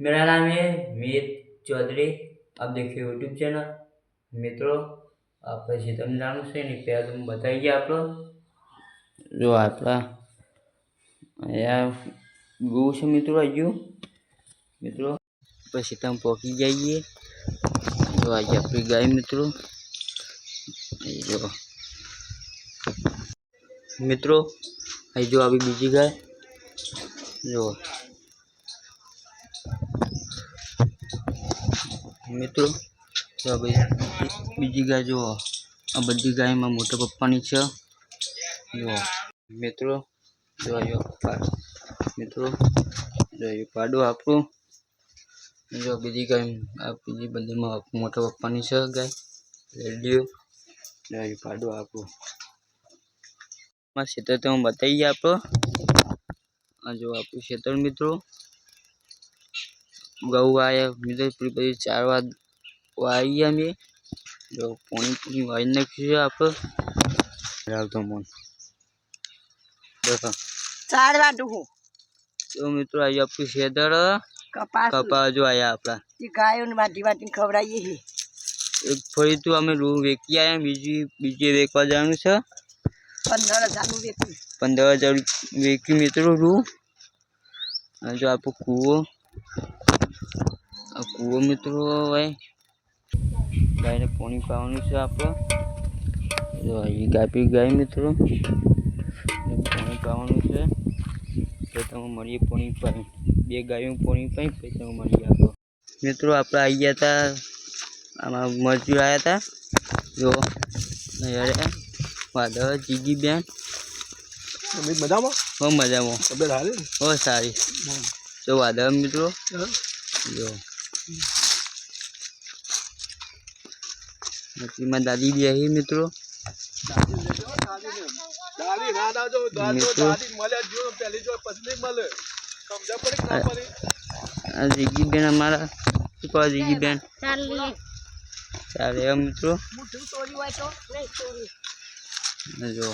मेरा नाम है मीत चौधरी आप देखिए यूट्यूब चैनल મિત્રો આપણે સીતાનું જાણવું છે ને પહેલાં તમે બતાવી ગયા આપણો જો આપણા અહીંયા ગયું છે મિત્રો આવ્યું મિત્રો પછી તમે પહોંચી જઈએ જો આજે આપણી ગાય મિત્રો અહીં જો મિત્રો અહીં જો આવી બીજી ગાય જો મિત્રો, તો ભાઈ બીજી ગાય જુઓ. આ બધી ગાયમાં મોટા પપ્પાની છે. જુઓ. મિત્રો જોયો મિત્રો જોયો પાડું આપણું. જો બીજી ગાય, આ બીજી બધીમાં મોટા પપ્પાની છે ગાય. રેડિયો. જોયું પાડું આપણું. ક્ષેત્ર તો હું બતાવી આપણો આ જો આપણું ક્ષેત્ર મિત્રો. ગૌ આયા મિત્રો પેલી બધી ચાર વાર વાઈ અમે જો પોણી પોણી વાઈ નાખ્યું આપણે રાવતો મન. દેખો ચાર વાટું હું તો મિત્રો આવી આપણું ખેતર કપાસ. કપા જો આયા આપણા ગાયોને વાટી વાટીને ખવડાવીએ એક ફરી તો અમે રૂ વેકી આવ્યા બીજી બીજી વેકવા જવાનું છે. પંદર હજારનું વેચું પંદર હજાર વેચી મિત્રો રૂ જો આપણો કૂવો આ કૂવો મિત્રો ભાઈ ગાયને પાણી પાવાનું છે આપણે. જો અહીં ગાય પી ગાય મિત્રો. પાણી પાવાનું છે. તો તમે મળીએ પાણી પાઈ. બે ગાયો પાણી પાઈ પછી તમે મળીએ આપણો. મિત્રો આપણે આવી ગયા હતા આમાં મજૂર આવ્યા હતા જો વાદળ જીગી બેન. મજામાં? બહુ મજામાં. તબિયત ને? સારી. જો વાદળ મિત્રો. જો નકલીમાં દાદી બી આવી મિત્રો જીગી બેન અમારા શું કહો જીગી બેન ચાલે મિત્રો તો જો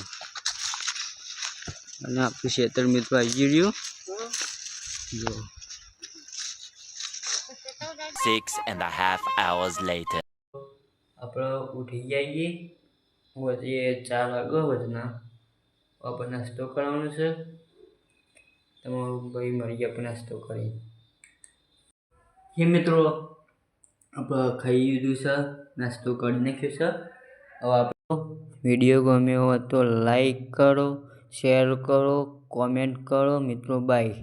અને આપણું ક્ષેત્ર મિત્રો આવી રહ્યું જો and a half hours later. આપણે ઉઠી જઈએ વચ્ચે ચાર વાગ્યો વચના આપણે નાસ્તો કરવાનો છે. તમારું ભાઈ મળી ગયા આપણે નાસ્તો કરી. હે મિત્રો, આપણે ખાઈ લીધું છે, નાસ્તો કરી નાખ્યો છે. હવે આપણો વીડિયો ગમ્યો હોય તો લાઈક કરો શેર કરો કોમેન્ટ કરો. મિત્રો બાય